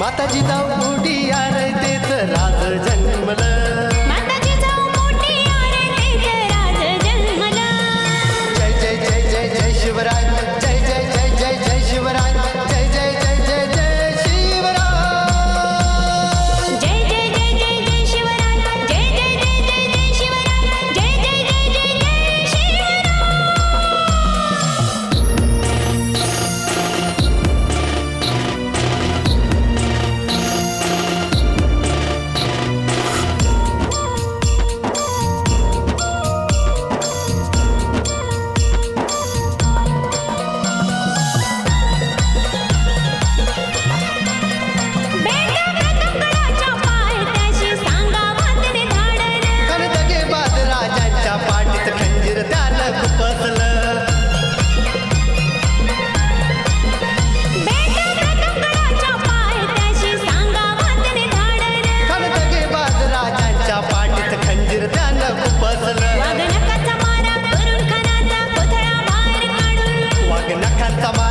माताजी दाव उडी आणायचे तर राज जन्मलं. けなかったま